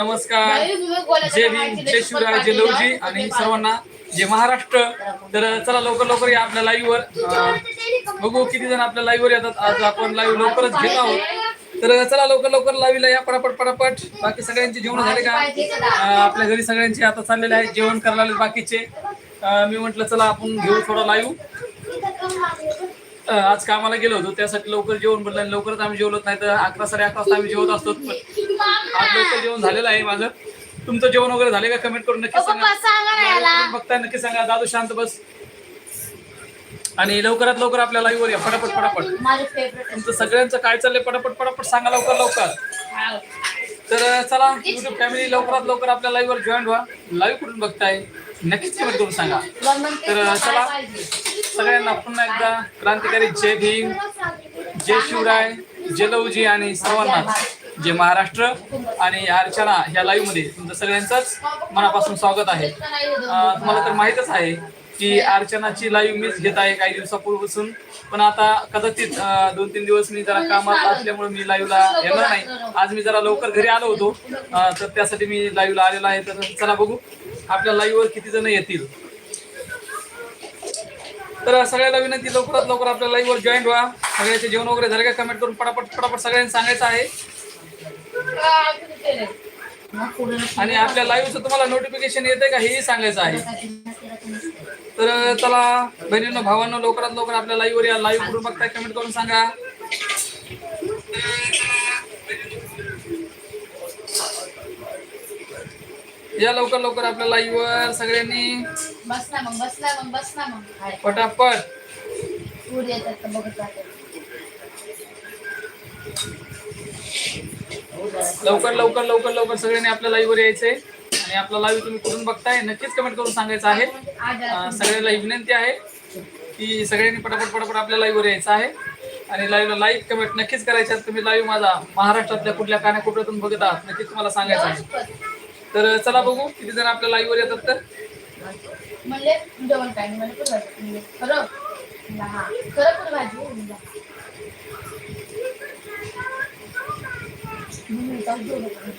नमस्कार. जय भीम जय शिवराय जय लवजी आणि सर्वांना जय महाराष्ट्र. तर चला लवकर लवकर या आपल्या लाईव्ह वर. बघू किती जण आपल्या लाईव्ह वर येतात. आज आपण लाईव्ह लवकरच घेत आहोत. तर चला लवकर लवकर लाईव्हला या पटापट पटापट. बाकी सगळ्यांचे जेवण झाले का? आपल्या घरी सगळ्यांचे आता चाललेले आहेत. जेवण करायला बाकीचे. मी म्हटलं चला आपण घेऊ थोडा लाईव्ह आज कामाला गेलो होतो त्यासाठी लवकर जेवण बनलं आणि लवकरच आम्ही जेवलोच नाही तर अकरा साडे अकरा वाजता आम्ही जेवत असतो. आज लवकर जेवण झालेलं आहे माझं. तुमचं जेवण वगैरे झाले का? कमेंट करून नक्की सांगा पप्पा सांगा. बघताय नक्की सांगा. दादू शांत बस. आणि लवकरात लवकर आपल्या लाईव्ह वर या. फटाफट फटाफट. तुमचं सगळ्यांचं काय चाललंय? पटापट पटापट सांगा लवकर लवकर. तर चला युट्यूब फॅमिली लवकरात लवकर आपल्या लाईव्ह वर जॉईन व्हा. लाईव्ह कुठून बघताय? नक्कीच कमेंट करून सांगा. तर चला. सगळ्यांना पुन्हा एकदा क्रांतिकारी जय भीम जय शिवराय जय लवजी आणि सर्वांना जे महाराष्ट्र आणि अर्चना ह्या लाईव्हमध्ये तुमचं सगळ्यांचंच मनापासून स्वागत आहे. तुम्हाला तर माहीतच आहे की अर्चनाची लाईव्ह मीच घेत आहे काही दिवसापूर्वीपासून. पण आता कदाचित दोन तीन दिवस मी जरा कामात असल्यामुळे मी लाईव्हला येणार नाही. आज मी जरा लवकर घरी आलो होतो. तर त्यासाठी मी लाईव्हला आलेलो आहे. तर चला बघू. आपल्या लाईव्हवर किती जण येतील? तर सगळ्याला विनंती लवकरात लवकर आपल्या लाईव्हवर जॉईन व्हा. सगळ्याचे जेवण वगैरे झाले का कमेंट करून पटापट पटापट सगळ्यांनी सांगायचं आहे. आणि आपल्या लाईव्हचं तुम्हाला नोटिफिकेशन येते का हेही सांगायचं आहे. तर चला बहिणींनो भावांनो लवकरात लवकर आपल्या लाईव्हवर या. लाईव्ह करून बघताय कमेंट करून सांगा. या लवकर लवकर आपल्या लाईव्हवर सगळ्यांनी. बस ना मग बस ना मग बस ना मग. पटापट पूर येतात तर बघत लवकर लवकर लवकर लवकर सगळ्यांनी आपल्या लाईव्हवर यायचंय. आणि आपला लाईव्ह तुम्ही कुठून बघताय नक्कीच कमेंट करून सांगायचं आहे. सगळ्यांना विनंती आहे की सगळ्यांनी पटापट पटापट आपल्या लाईव्हवर यायचं आहे. आणि लाईव्हला लाईक कमेंट नक्कीच करायचे तुम्ही लाईव्ह माझा महाराष्ट्रातल्या कुठल्या कानाकोपऱ्यातून बघत आहात नक्कीच तुम्हाला सांगायचं आहे. तर चला बघू किती जण आपल्या लाईव्हवर येतात तर? म्हणले जेवण काय नाही म्हणजे खरं म्हणलं, हा खरं पुरी भाजी म्हणलं. म्हणून जाऊ जेवलं का?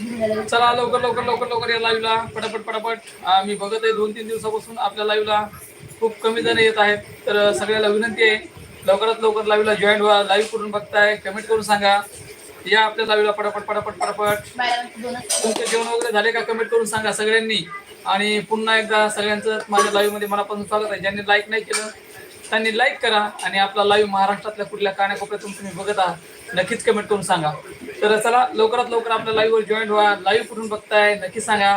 म्हणलं, चला लवकर लवकर लवकर लवकर या लाईव्हला पटापट पटापट. मी बघत आहे दोन तीन दिवसापासून आपल्या लाईव्हला खूप कमी जण येत आहेत. तर सगळ्याला विनंती आहे लवकरात लवकर लाईव्हला जॉईन व्हा. लाईव्ह करून बघताय कमेंट करून सांगा. या आपल्या लाईव्हला पटापट पटापट पटापट. बाहेर दोनच. तुमचे जेवण वगैरे झाले का? कमेंट करून सांगा सगळ्यांनी. आणि पुन्हा एकदा सगळ्यांचं माझ्या लाईव्हमध्ये मला मनापासून स्वागत आहे. ज्यांनी लाईक नाही केलं त्यांनी लाईक करा आणि आपला लाईव्ह महाराष्ट्रातल्या कुठल्या कानाकोपऱ्यातून तुम्ही बघत आहात नक्कीच कमेंट करून सांगा. तर चला लवकरात लवकर आपल्या लाईव्हवर जॉईन व्हा. लाईव्ह कुठून बघताय नक्की सांगा.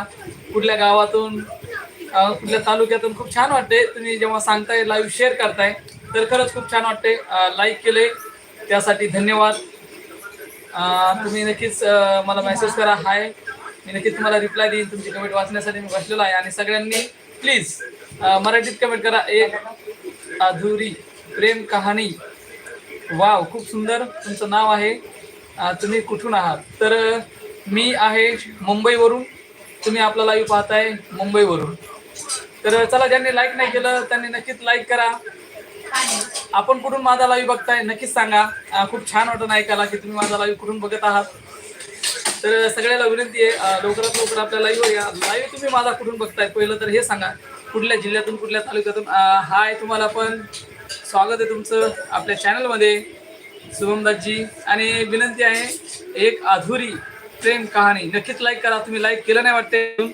कुठल्या गावातून कुठल्या तालुक्यातून? खूप छान वाटते तुम्ही जेव्हा सांगताय लाईव्ह शेअर करताय तर खरंच खूप छान वाटते लाईक केले त्यासाठी धन्यवाद. तुम्ही नक्कीच मला मेसेज करा. हाय मी नक्कीच तुम्हाला रिप्लाय देईन तुमची कमेंट वाचण्यासाठी मी बसलेलो आहे. आणि सगळ्यांनी प्लीज मराठीत कमेंट करा. एक अधुरी प्रेम कहाणी. वाव खूप सुंदर तुमचं नाव आहे. तुम्ही कुठून आहात? तर मी आहे मुंबईवरून. तुम्ही आपला लाईव्ह पाहताय मुंबईवरून. तर चला ज्यांनी लाईक नाही केलं त्यांनी नक्कीच लाईक करा. आपण कुठून माझा लाईव्ह बघताय नक्कीच सांगा. खूप छान वाटून ऐकायला की तुम्ही माझा लाईव्ह कुठून बघत आहात. तर सगळ्याला विनंती आहे लवकरात लवकर आपल्या लाईव्हवर या. लाईव्ह तुम्ही माझा कुठून बघताय? पहिलं तर हे सांगा. कुठल्या जिल्ह्यातून कुठल्या तालुक्यातून? हाय तुम्हाला पण स्वागत आहे तुमचं आपल्या चॅनलमध्ये शुभमदासजी. आणि विनंती आहे एक अधुरी प्रेम कहाणी. नक्कीच लाईक करा. तुम्ही लाईक केलं नाही वाटते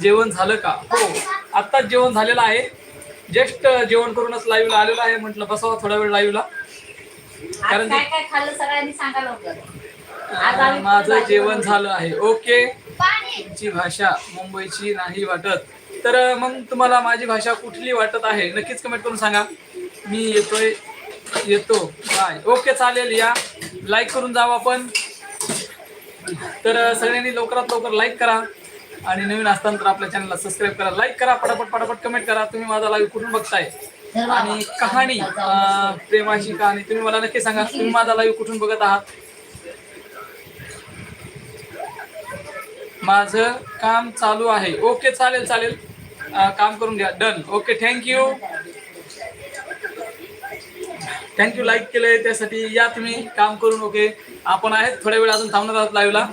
जेवण झालं का? हो. आत्ताच जेवण झालेलं आहे. जस्ट जेवण करूनच लाईव्हला आलेलो आहे. म्हटलं बसावा थोडा वेळ लाईव्हला कारण काय काय खाल्लं सगळ्यांनी सांगा लवकर आज आम्ही माझं जेवण. झालं आहे. ओके. तुमची भाषा मुंबईची नाही वाटत. तर मग तुम्हाला माझी भाषा कुठली वाटत आहे? नक्कीच कमेंट करून सांगा. मी येतोय. येतो. बाय. ओके चालेल. या. लाईक करून जावा आपण तर सगळ्यांनी लवकरात लवकर लाईक करा. आणि नवीन असताना तर आपल्या चॅनलला सबस्क्राईब करा. लाईक करा. पटापट पटापट कमेंट करा. तुम्ही माझा लाईव्ह कुठून बघताय? आणि कहाणी प्रेमाची कहाणी तुम्ही मला नक्की सांगा. तुम्ही माझा लाईव्ह कुठून बघत आहात? माझं काम चालू आहे. ओके चालेल चालेल. काम करून घ्या. Done okay thank you thank you like केलंय. त्यासाठी या तुम्ही. काम करून ओके. आपण आहेत. थोड्या वेळ अजून थांबणार आहोत लाईव्हला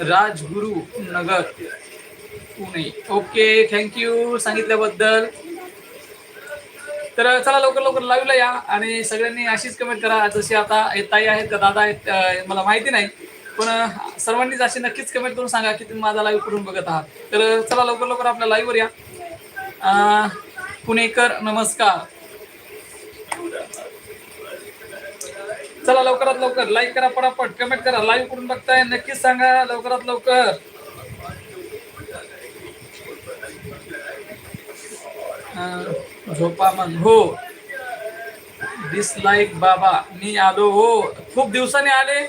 Rajguru Nagar Pune. Okay thank you सांगितल्याबद्दल. तर चला लवकर लवकर लाईव्हला या आणि सगळ्यांनी अशीच कमेंट करा. जशी आता ताई आहेत का दादा आहेत मला माहिती नाही पण सर्वांनीच अशी नक्कीच कमेंट करून सांगा की तुम्ही माझा लाईव्ह कुठून बघत आहात. तर चला लवकर लवकर आपल्या लाईव्हवर या. पुणेकर नमस्कार. चला लवकरात लवकर लाईक करा पटापट कमेंट करा. लाईव्ह कुठून बघताय नक्कीच सांगा. लवकरात लवकर. हां झोपा मग हो. डिसलाईक बाबा. मी आलो. हो. खूप दिवसांनी आले.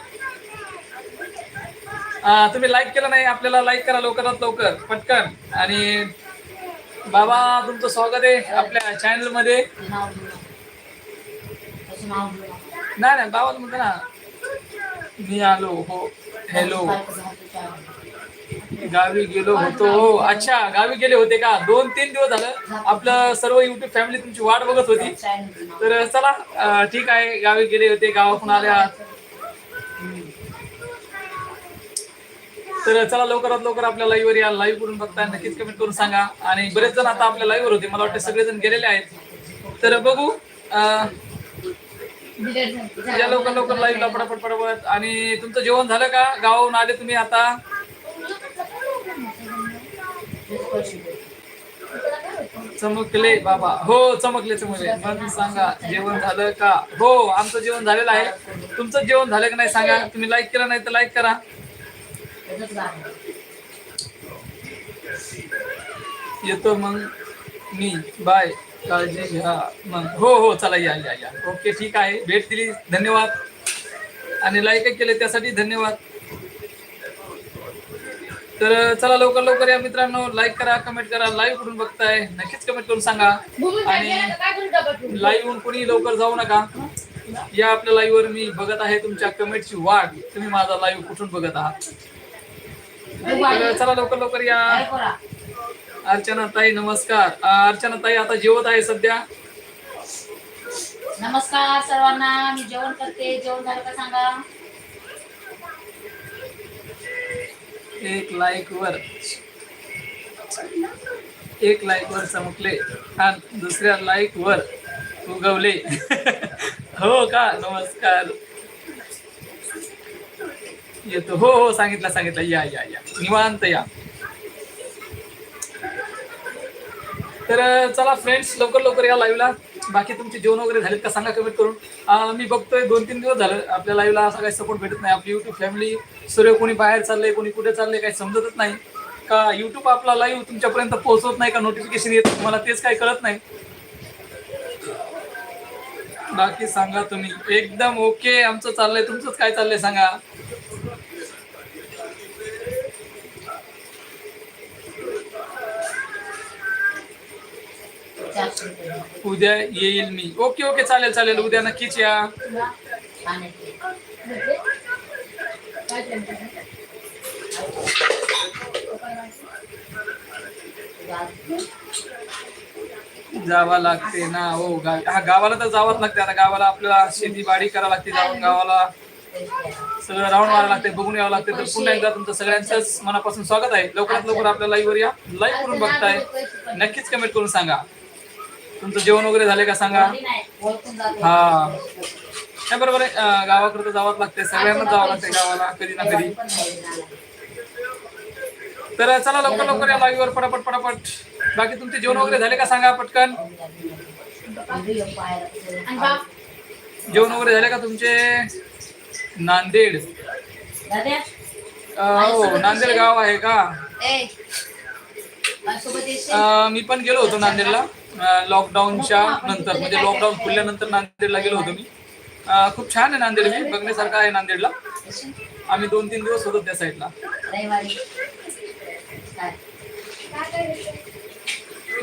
तुम्ही लाईक केलं नाही. आपल्याला लाईक करा लवकरात लवकर. पटकन. आणि बाबा तुमचं स्वागत आहे आपल्या चॅनलमध्ये. नाही नाही. बाबा म्हणतो ना. मी आलो. हो. हॅलो गावी गेलो होतो. हो अच्छा गावी गेले होते का? दोन तीन दिवस झालं. आपलं सर्व युट्यूब फॅमिली तुमची वाट बघत होती. तर चला ठीक आहे गावी गेले होते गावातून आल्या. तर चला लवकरात लवकर आपल्या लाईव्ह वर या. लाईव्ह करून बघताय नक्कीच कमेंट करून सांगा. आणि बरेच जण आता आपल्या लाईव्ह वर होते. मला वाटतं सगळेजण गेलेले आहेत. तर बघू अं, या लवकर लवकर लाईव्हला पटापट पटापट आणि तुमचं जेवण झालं का? गावाहून आले तुम्ही आता? चमकले बाबा. हो चमकले चमकले. मग सांगा जेवण झालं का? हो आमचं जेवण झालेलं आहे. तुमचं जेवण झालं का नाही सांगा. तुम्ही लाईक केलं नाही तर लाईक करा. येतो मग मी. बाय काळजी घ्या मग. हो हो चला या या या. ओके ठीक आहे. भेट दिली. धन्यवाद. आणि लाईक केले त्यासाठी धन्यवाद. तर चला लवकर लवकर या मित्रांनो. लाईक करा कमेंट करा. लाईव्ह कुठून बघताय? नक्कीच कमेंट करून सांगा. आणि लाईव्ह कोणी लवकर जाऊ नका. या आपल्या लाईव्ह वर मी बघत आहे तुमच्या कमेंटची वाट. तुम्ही माझा लाईव्ह कुठून बघत आहात? चला लवकर लवकर या. अर्चना ताई नमस्कार. अर्चना ताई आता जेवत आहे सध्या? नमस्कार सर्वांना. मी जेवण करते. जेवण झालं का सांगा? एक लाईक वर. एक लाईक वर चमकले आणि दुसऱ्या लाईक वर उगवले. हो का? नमस्कार. येतो. हो हो सांगितलं सांगितलं. या या या. निवांत या. तर चला फ्रेंड्स लवकर लवकर या लाईव्हला बाकी तुमचे जेवण वगैरे झालेत का सांगा कमेंट करून. मी बघतोय दोन तीन दिवस झालं आपल्या लाईव्हला असा काही सपोर्ट भेटत नाही. आपली युट्यूब फॅमिली सर्व कोणी बाहेर चाललंय कोणी कुठे चाललंय काही समजतच नाही. का युट्यूब आपला लाईव्ह तुमच्यापर्यंत पोहोचवत नाही का? नोटिफिकेशन येत तुम्हाला तेच काही कळत नाही. बाकी सांगा तुम्ही. एकदम ओके आमचं चाललंय. तुमचंच काय चाललंय सांगा. उद्या येईल मी. ओके ओके चालेल चालेल. उद्या नक्कीच या. जावा लागते ना हो गा हा गावाला तर जावंच लागते. आता गावाला आपल्याला शेती बाडी करावं लागते जाऊन गावाला सगळं राऊंड मारावं लागते बघून यावं लागते. तर पुन्हा एकदा तुमचं सगळ्यांचंच मनापासून स्वागत आहे. लवकरात लवकर आपल्या लाईव्हवर या. लाईव्ह करून बघताय. नक्कीच कमेंट करून सांगा. तुमचं जेवण वगैरे झाले का? सांगा. हा. नाही बरोबर आहे. गावाकडे जावंच लागते सगळ्यांना जावं लागते गावाला कधी ना कधी. तर चला लवकर लवकर या लाईव्ह वर पटापट पटापट बाकी तुमचे जेवण वगैरे झाले का? सांगा पटकन. जेवण वगैरे झाले का तुमचे? नांदेड. हो नांदेड गाव आहे का? मी पण गेलो होतो नांदेडला. लॉकडाऊनच्या नंतर म्हणजे लॉकडाऊन खुलल्यानंतर नांदेडला गेलो होतो मी. खूप छान आहे नांदेड मी बघण्यासारखं आहे नांदेडला. आम्ही दोन तीन दिवस होतो त्या साईडला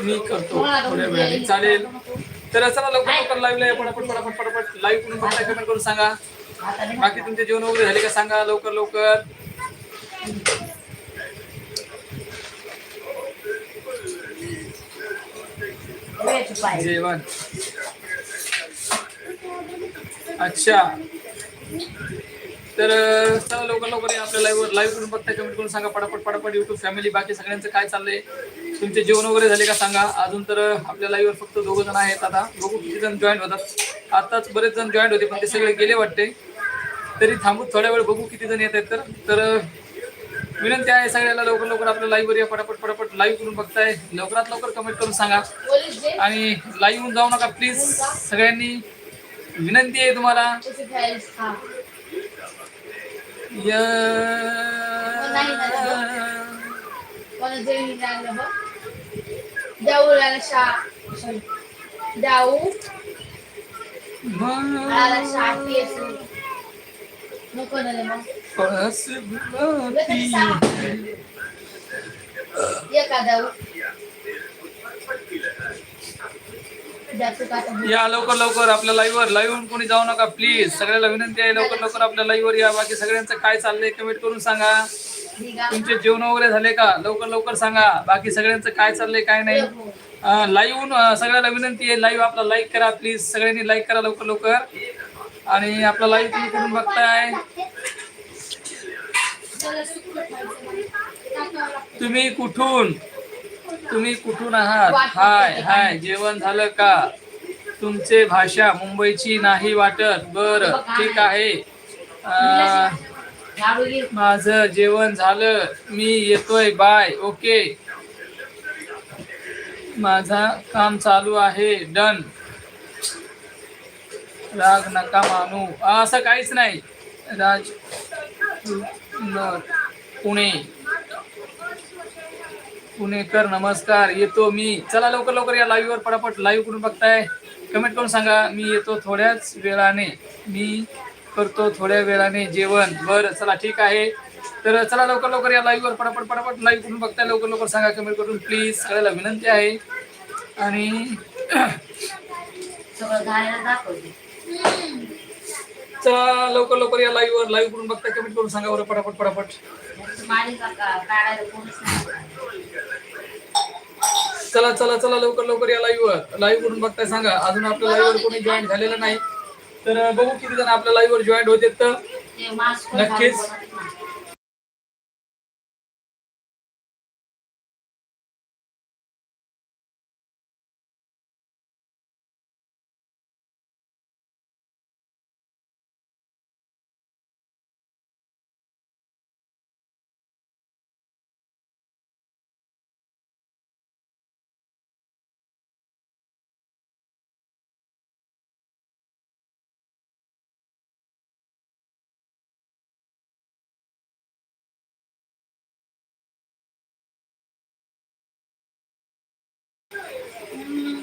मी करतो थोड्या वेळाने. चालेल. तर चला लवकर लवकर लाईव्हला या पटापट पटापट पटापट. लाईव्ह करून बघताय कमेंट करून सांगा. बाकी तुमचे जेवण वगैरे झाले का? सांगा लवकर लवकर. जेवण. अच्छा. तर चला लवकर लवकर आपल्या लाईव्ह लाईव्ह करून बघता कमेंट करून सांगा? पटापट पटापट युट्यूब फॅमिली बाकी सगळ्यांचं काय चाललंय? तुमचे जेवण वगैरे झाले का सांगा? अजून तर आपल्या लाईव्हवर फक्त दोघं जण आहेत आता. बघू किती जण जॉईंट होतात. आताच बरेच जण जॉईंट होते पण ते सगळे गेले वाटते. तरी थांबू थोड्या वेळ बघू किती जण येत आहेत तर. तर विनंती आहे सगळ्याला लवकर लवकर आपल्या लाईव्हवर या पटापट पटापट लाईव्ह करून बघताय लवकरात लवकर कमेंट करून सांगा आणि लाईव्ह जाऊ नका प्लीज सगळ्यांनी विनंती आहे तुम्हाला हा नको या लवकर लवकर आपल्या लाईव्हवर लाईव्ह कोणी जाऊ नका प्लीज सगळ्याला विनंती आहे लवकर लवकर आपल्या लाईव्हवर या. बाकी सगळ्यांचं काय चाललंय कमेंट करून सांगा. तुमचे जेवण वगैरे झाले का? लवकर लवकर सांगा. बाकी सगळ्यांचं काय चाललंय काय नाही. लाईव्ह सगळ्याला विनंती आहे लाईव्ह आपला लाईक करा प्लीज सगळ्यांनी लाईक करा लवकर लवकर. आणि आपला लाईव्ह तुम्ही करून बघताय. तुम्ही कुठून? तुम्ही कुठून आहात? हाय हाय जेवण झालं का? तुमचे भाषा मुंबईची नाही वाटत. बर ठीक आहे. माझं जेवण झालं. मी येतोय. बाय. ओके. माझा काम चालू आहे. डन. राग नका मानू. असं काहीच नाही. राज पुणे. पुणेकर नमस्कार. येतो मी. चला लवकर लवकर या लाईव्हवर पटापट लाईव्ह करून बघताय? कमेंट करून सांगा. मी येतो थोड्याच वेळाने. मी करतो थोड्या वेळाने जेवण. बरं चला ठीक आहे. तर चला लवकर लवकर या लाईव्हवर पटापट पटापट लाईव्ह करून बघताय? लवकर लवकर सांगा. कमेंट करून प्लीज सगळ्याला विनंती आहे. आणि चला लवकर लवकर या लाईव्हवर लाईव्ह करून बघता कमेंट करून सांगा बरं पटापट पटापट. चला चला चला लवकर लवकर या लाईव्हवर लाईव्ह करून बघताय सांगा. अजून आपल्या लाईव्हवर कोणी जॉईन झालेलं नाही. तर बघू किती जण आपल्या लाईव्हवर जॉईन होते तर. नक्कीच.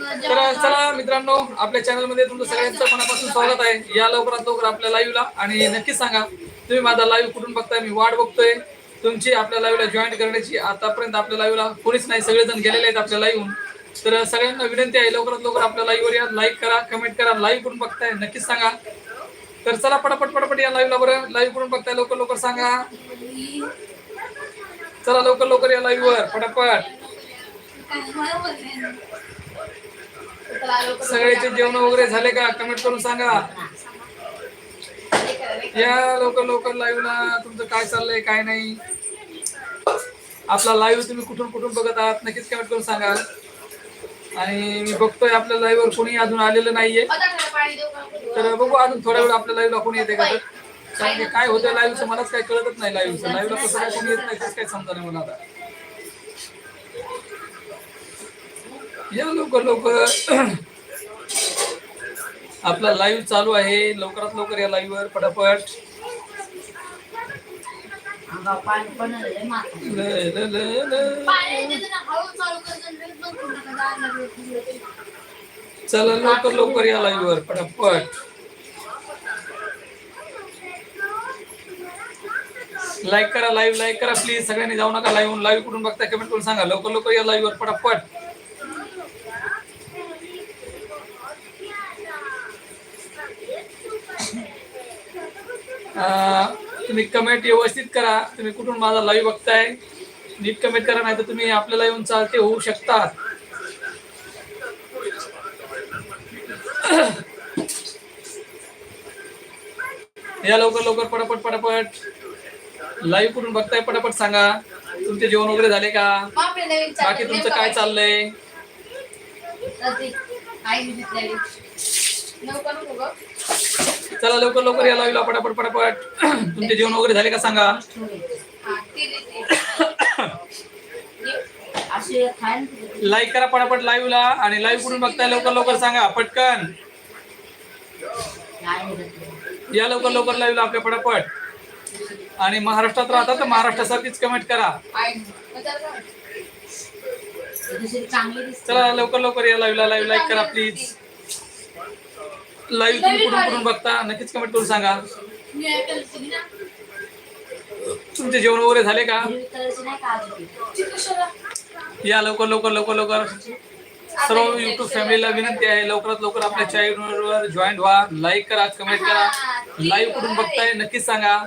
तर चला मित्रांनो आपल्या चॅनलमध्ये तुमचं सगळ्यांचं मनापासून स्वागत आहे. या लवकरात लवकर आपल्या लाईव्हला आणि नक्कीच सांगा तुम्ही माझा लाईव्ह कुठून बघताय? मी वाट बघतोय. तुमची आपल्या लाईव्हला जॉईन करण्याची आतापर्यंत आपल्या लाईव्हला कोणीच नाही. सगळेजण गेलेले आहेत आपल्या लाईव्हून तर सगळ्यांना विनंती आहे लवकरात लवकर आपल्या लाईव्हवर या. लाईक करा कमेंट करा. लाईव्ह कुठून बघताय? नक्कीच सांगा. तर चला पटापट पटापट या लाईव्हला बरं. लाईव्ह कुठून बघताय? लवकर लवकर सांगा. चला लवकर लवकर या लाईव्हवर पटापट. सगळ्याचे जेवण वगैरे झाले का? कमेंट करून सांगा. या लवकर लवकर लाईव्हला तुमचं काय चाललंय काय नाही? आपला लाईव्ह तुम्ही कुठून कुठून बघत आहात नक्कीच कमेंट करून सांगा. आणि मी बघतोय आपल्या लाईव्हवर कोणी अजून आलेलं नाहीये. तर बघू अजून थोड्या वेळ आपल्या लाईव्हला कोणी येते का तर. कारण की काय होतं लाईव्हचं मलाच काय कळतच नाही लाईव्हचं लाईव्हला कसं काय कोणी येत नाही तेच काय समजा नाही मला आता. या लवकर लवकर. आपला लाईव्ह चालू आहे. लवकरात लवकर या लाईव्हवर पटापट. चालू लवकर लवकर या लाईव्हवर पटापट. लाईक करा लाईव्ह लाईक करा प्लीज सगळ्यांनी जाऊ नका लाईव्ह लाईव्ह कुठून बघता कमेंट करून सांगा. लवकर लवकर या लाईव्हवर पटापट. तुम्ही कमेंट व्यवस्थित करा. तुम्ही कुठून माझा लाईव्ह बघताय? नीट कमेंट करा नाही तर तुम्ही आपल्याला येऊन चालते होऊ शकतात. या लवकर लवकर पटापट पटापट. लाईव्ह करून बघताय पटापट सांगा. तुमचे जेवण वगैरे झाले का? बाकी तुमचं काय चाललंय? चला लवकर लवकर या लावला पटापट पटापट. तुमचे जेवण वगैरे झाले का सांगा? लाईक करा पटापट लाईव्हला आणि लाईव्ह करून बघताय? लवकर लवकर सांगा. पटकन. या लवकर लवकर लाईव्हला आपल्या पटापट. आणि महाराष्ट्रात राहता तर महाराष्ट्रासारखीच कमेंट करा. चला लवकर लवकर या लाईव्हला लाईव्ह लाईक करा प्लीज लाईव्ह तुम्ही कुठून कुठून बघता? नक्कीच कमेंट करून सांगा. तुमचे जेवण वगैरे झाले का? या लवकर लवकर लवकर लवकर. सर्व युट्यूब फॅमिलीला विनंती आहे. लवकरात लवकर आपल्या चॅनलवर जॉईन व्हा लाईक करा कमेंट करा. लाईव्ह कुठून बघताय नक्कीच सांगा.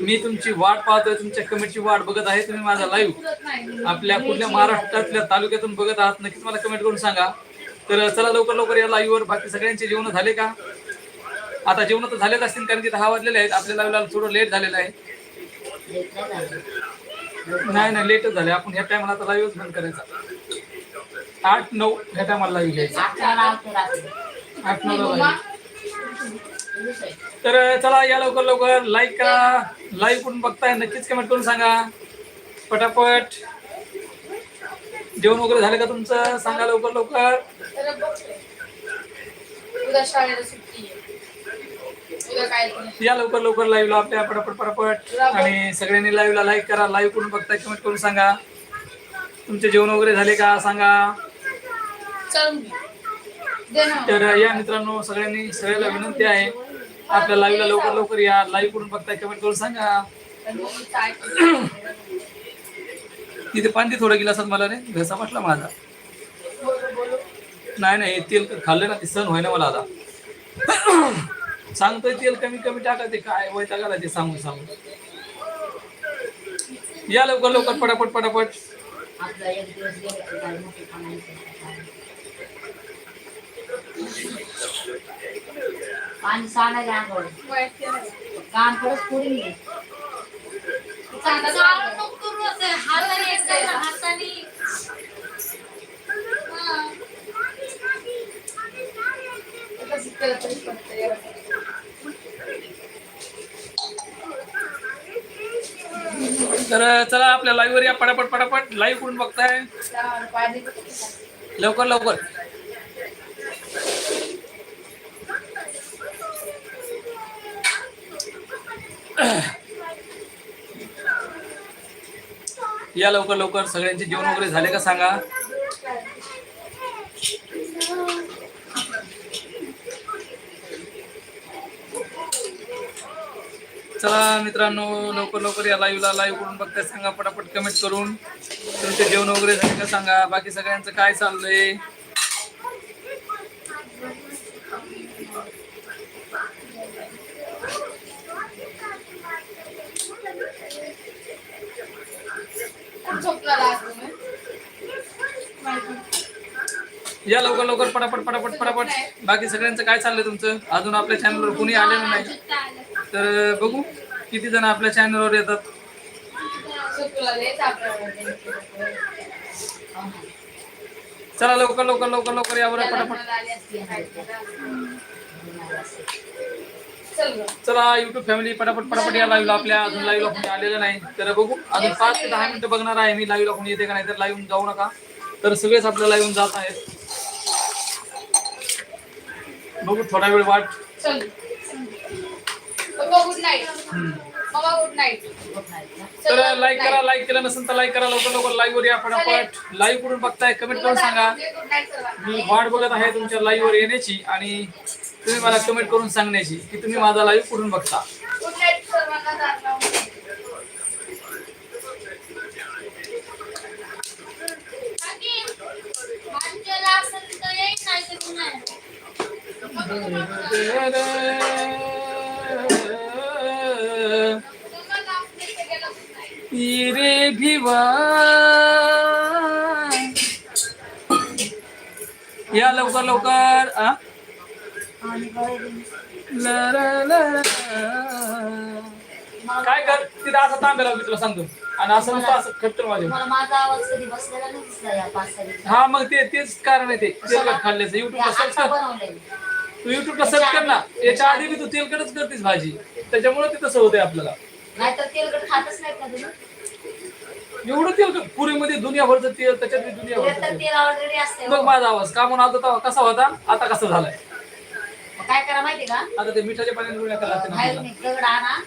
मी तुमची वाट पाहतोय तुमच्या कमेंटची वाट बघत आहे. तुम्ही माझा लाईव्ह आपल्या कुठल्या महाराष्ट्रातल्या तालुक्यातून बघत आहात. नक्कीच मला कमेंट करून सांगा. तर चला लवकर लवकर या लाईव्हवर बाकी सगळ्यांचे जेवण झाले का? आता जेवण तर झालेच असतील कारण की दहा वाजलेले आहेत. आपल्या लाईव्हला थोडं लेट झालेलं आहे. नाही नाही लेटच झाले. आपण ह्या टायमाला आता लाईव्हच बंद करायचा. आठ नऊ ह्या टायमाला लाईव्ह घ्यायचा. आठ नऊ तर चला या लवकर लवकर लाईक करा. लाईव्ह कुठून बघताय? नक्कीच कमेंट करून सांगा. पटापट. जेवण वगैरे झालं का तुमचं? सांगा लवकर लवकर. तर बघ उद्या शाळेला सुट्टी आहे. उद्या काय नाही. या लवकर लवकर लाईव्हला आपल्या पटापट पटापट. आणि सगळ्यांनी लाईव्हला लाईक करा. लाईव्ह करून बघताय कमेंट करून सांगा. तुमचे जेवण वगैरे झाले का? सांगा. तर या मित्रांनो सगळ्यांनी सगळ्याला विनंती आहे. आपल्या लाईव्हला लवकर लवकर या. लाईव्ह करून बघताय कमेंट करून सांगा. तिथे पाणी थोडं गिलासात मला रे. घसा म्हटला माझा. नाही नाही तेल खाल्लं ना ते सण होईना मला आता. सांगतोय तेल कमी कमी टाका ते काय वैतागाला ते सांगून सांगून. या लवकर लवकर पटापट पटापट. पाणी सांडायला पुढे तर चला आपल्या लाईव्ह वर या पटापट पटापट. लाईव्ह करून बघताय. लवकर लवकर. या लवकर लवकर सगळ्यांचे जेवण वगैरे झाले का सांगा? चला मित्रांनो लवकर लवकर या लाईव्हला लाईव्ह करून बघताय सांगा पटापट कमेंट करून. तुमचे जेवण वगैरे झाले का सांगा? बाकी सगळ्यांचं काय चाललंय? या लवकर लवकर पटापट पटापट पटापट. बाकी सगळ्यांचं काय चाललंय तुमचं? अजून आपल्या चॅनलवर कोणी आलेलं नाही. तर बघू किती जण आपल्या चॅनलवर येतात. चला लवकर लवकर लवकर लवकर यावर पटापट. चल युट्यूब फॅमिली पटापट पटापट या लाईव्हला आपल्या. अजून लाईव्हला कोणी आलेलं नाही तर बघू. अजून पाच ते दहा मिनिटं बघणार आहे मी. लाईव्हला कोणी येते का नाही तर लाईव्ह जाऊ नका. तर सगळेच आपल्या लाईव्ह जात आहेत. बघू थोडा वेळ वाट. तर लाईक करा लाईक केलं नसेल तर लाईक करा. लवकर लवकर लाईव्ह वर या पटापट लाईव्ह करून बघताय कमेंट करून सांगा. मी वाट बघत आहे तुमच्या लाईव्ह वर येण्याची आणि तुम्ही मला कमेंट करून सांगण्याची की तुम्ही माझा लाईव्ह बघता रे भिवा या लवकर लवकर, आ? काय कर? तिथं असं तांबे लावली तुला सांगतो. आणि असं नुसतं असं खट्टर माझे तुम्हाला माझा आवाज कधी बसलेला नाही दिसला या पाच सहा दिवसात. हा मग ते तेच कारण आहे ते? तेलकट खाल्ल्याचं. युट्यूबला सर्च आता कर. बनवलंय. तू युट्यूबला सर्च कर ना. याच्या आधी बी तू तेलकटच करतेस भाजी. त्याच्यामुळे ते तसं होतंय आपल्याला. नाहीतर तेलकट खातच नाहीत ना तुम्ही. एवढं तेलकट पुरीमध्ये दुनियाभरचं तेल त्याच्यात बी दुनियाभरचं तर तेल. तेल ऑलरेडी असते बघ माझा आवाज. का म्हणून आता तेव्हा कसा होता? आता कसा झालाय? काय करा माहिती का? आता ते मिठाच्या पाण्याने गुन्हा करायला लागते ना बाहेर आपल्याला. नाही, दगड आणा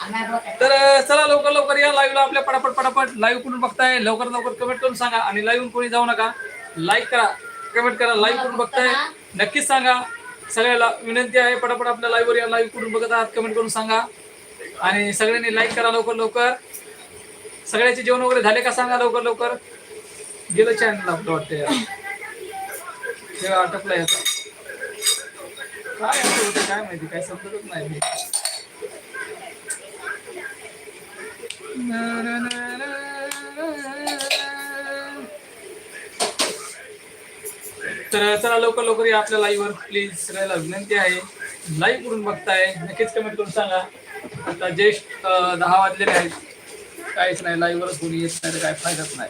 आणि डोक्यात तर अं, चला लवकर लवकर या लाईव्हला आपल्या पटापट पटापट. लाईव्ह करून बघताय? लवकर लवकर कमेंट करून सांगा. आणि लाईव्ह कोणी जाऊ नका. लाईक करा. कमेंट करा. लाईव्ह करून बघताय? नक्कीच सांगा. सगळ्याला विनंती आहे. पटापट आपल्या लाईव्हवर या लाईव्ह करून बघत आहात कमेंट करून सांगा. आणि सगळ्यांनी लाईक करा लवकर लवकर. सगळ्याचे जेवण वगैरे झाले का सांगा लवकर लवकर. गेलं चॅनल आपलं वाटतं यार. आटपलं याचा. काय असं होतं काय माहिती काय समजतच नाही. तर चला लवकर लवकर या आपल्या लाईव्ह वर. प्लीज सगळ्याला विनंती आहे. लाईव्ह करून बघताय. नक्कीच कमेंट करून सांगा. आता ज्येष्ठ दहा वाजलेले आहेत. काहीच नाही लाईव्ह वरच कोणी येत नाही तर काय फायदाच नाही.